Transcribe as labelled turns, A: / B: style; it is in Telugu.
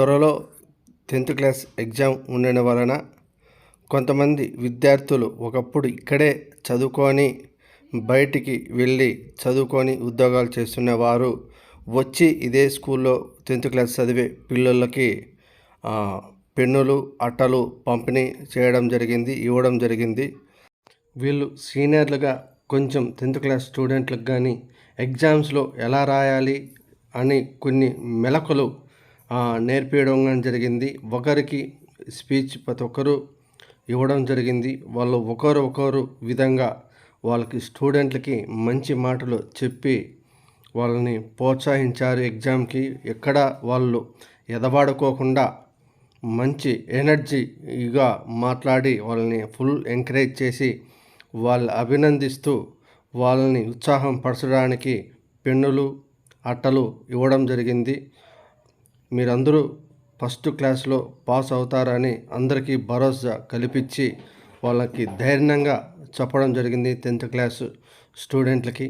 A: త్వరలో టెన్త్ క్లాస్ ఎగ్జామ్ ఉండడం వలన కొంతమంది విద్యార్థులు ఒకప్పుడు ఇక్కడే చదువుకొని బయటికి వెళ్ళి చదువుకొని ఉద్యోగాలు చేస్తున్న వారు వచ్చి ఇదే స్కూల్లో టెన్త్ క్లాస్ చదివే పిల్లలకి పెన్నులు అట్టలు పంపిణీ చేయడం జరిగింది ఇవ్వడం జరిగింది. వీళ్ళు సీనియర్లుగా కొంచెం టెన్త్ క్లాస్ స్టూడెంట్లకు కానీ ఎగ్జామ్స్లో ఎలా రాయాలి అని కొన్ని మెలకులు నేర్పించడం జరిగింది. ఒకరికి స్పీచ్ ప్రతి ఒక్కరు ఇవ్వడం జరిగింది. వాళ్ళు ఒకరు ఒకరు విధంగా వాళ్ళకి స్టూడెంట్లకి మంచి మాటలు చెప్పి వాళ్ళని ప్రోత్సహించారు. ఎగ్జామ్కి ఎక్కడ వాళ్ళు ఎదవాడుకోకుండా మంచి ఎనర్జీగా మాట్లాడి వాళ్ళని ఫుల్ ఎంకరేజ్ చేసి వాళ్ళు అభినందిస్తూ వాళ్ళని ఉత్సాహం పరచడానికి పెన్నులు అట్టలు ఇవ్వడం జరిగింది. మీరందరూ ఫస్ట్ క్లాస్లో పాస్ అవుతారని అందరికీ భరోసా కల్పించి వాళ్ళకి ధైర్యంగా చెప్పడం జరిగింది టెన్త్ క్లాస్ స్టూడెంట్లకి.